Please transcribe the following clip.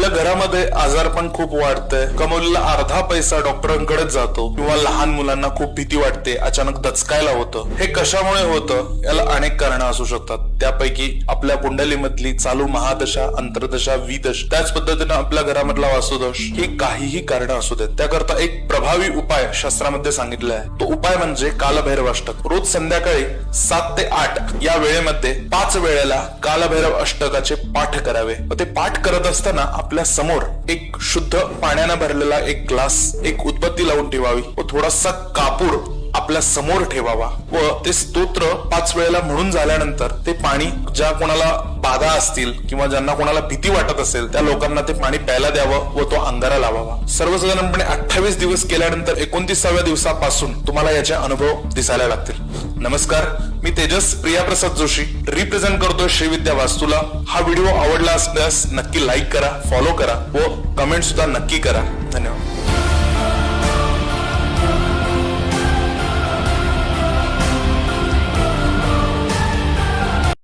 आपल्या घरामध्ये आजारपण खूप वाढतंय. कमवलेला अर्धा पैसा डॉक्टरांकडेच जातो. किंवा लहान मुलांना खूप भीती वाटते. अचानक दचकायला होतं. हे कशामुळे होतं? याला अनेक कारण असू शकतात. त्यापैकी आपल्या कुंडलीमधली चालू महादशा अंतर्दशा विदश त्याच पद्धतीनं आपल्या घरामधला वासुदोष ही काहीही कारण असू देत. त्याकरता एक प्रभावी उपाय शास्त्रामध्ये सांगितला आहे. तो उपाय म्हणजे कालभैरव अष्टक रोज संध्याकाळी सात ते आठ या वेळेमध्ये पाच वेळेला कालभैरव अष्टकाचे पाठ करावे. ते पाठ करत असताना आपल्यासमोर एक शुद्ध पाण्यानं भरलेला एक ग्लास एक उदबत्ती लावून ठेवावी. व थोडासा कापूर आपल्यासमोर ठेवावा. व ते स्तोत्र पाच वेळेला म्हणून झाल्यानंतर ते पाणी ज्या कोणाला बाधा असतील किंवा ज्यांना कोणाला भीती वाटत असेल त्या लोकांना ते पाणी प्यायला द्यावं व तो अंगारा लावावा. सर्वसाधारणपणे अठ्ठावीस दिवस केल्यानंतर एकोणतीसाव्या दिवसापासून तुम्हाला याचे अनुभव दिसायला लागतील. नमस्कार. मी तेजस प्रियाप्रसाद जोशी. रिप्रेझेंट करतोय श्रीविद्या वास्तूला. हा व्हिडिओ आवडला असल्यास नक्की लाईक करा फॉलो करा व कमेंट सुद्धा नक्की करा. धन्यवाद.